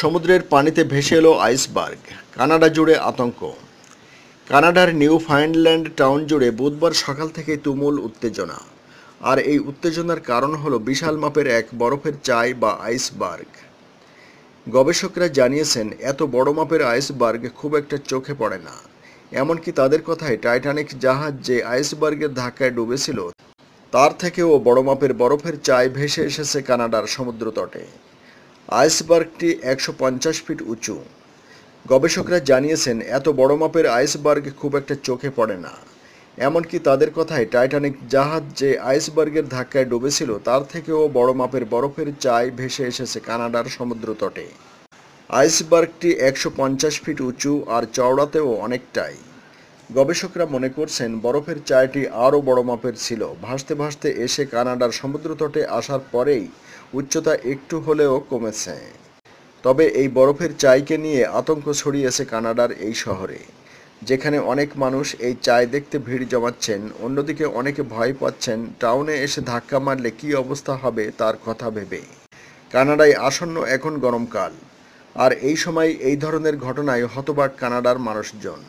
সমুদ্রের পানিতে ভেসে এলো আইসবার্গ, কানাডা জুড়ে আতঙ্ক। কানাডার নিউ ফাইনল্যান্ড টাউন জুড়ে বুধবার সকাল থেকে তুমুল উত্তেজনা। আর এই উত্তেজনার কারণ হলো বিশাল মাপের এক বরফের চাই বা আইসবার্গ। গবেষকরা জানিয়েছেন, এত বড় মাপের আইসবার্গ খুব একটা চোখে পড়ে না। এমনকি তাদের কথায় টাইটানিক জাহাজ যে আইসবার্গের ধাক্কায় ডুবেছিল, তার থেকেও বড় মাপের বরফের চাই ভেসে এসেছে কানাডার সমুদ্রতটে আইসবার্গটি একশো পঞ্চাশ ফিট উঁচু। গবেষকরা জানিয়েছেন, এত বড় মাপের আইসবার্গ খুব একটা চোখে পড়ে না। এমনকি তাদের কথায় টাইটানিক জাহাজ যে আইসবার্গের ধাক্কায় ডুবেছিল, তার থেকেও বড় মাপের বরফের চাই ভেসে এসেছে কানাডার সমুদ্রতটে আইসবার্গটি একশো পঞ্চাশ ফিট উঁচু আর চওড়াতেও অনেকটাই। গবেষকরা মনে করছেন বরফের চায়টি আরও বড় মাপের ছিল। ভাসতে ভাসতে এসে কানাডার সমুদ্রতটে আসার পরেই উচ্চতা একটু হলেও কমেছে। তবে এই বরফের চাইকে নিয়ে আতঙ্ক ছড়িয়েছে কানাডার এই শহরে, যেখানে অনেক মানুষ এই চায় দেখতে ভিড় জমাচ্ছেন। অন্যদিকে অনেকে ভয় পাচ্ছেন, টাউনে এসে ধাক্কা মারলে কী অবস্থা হবে তার কথা ভেবে। কানাডায় আসন্ন এখন গরমকাল, আর এই সময় এই ধরনের ঘটনায় হতবাক কানাডার মানুষজন।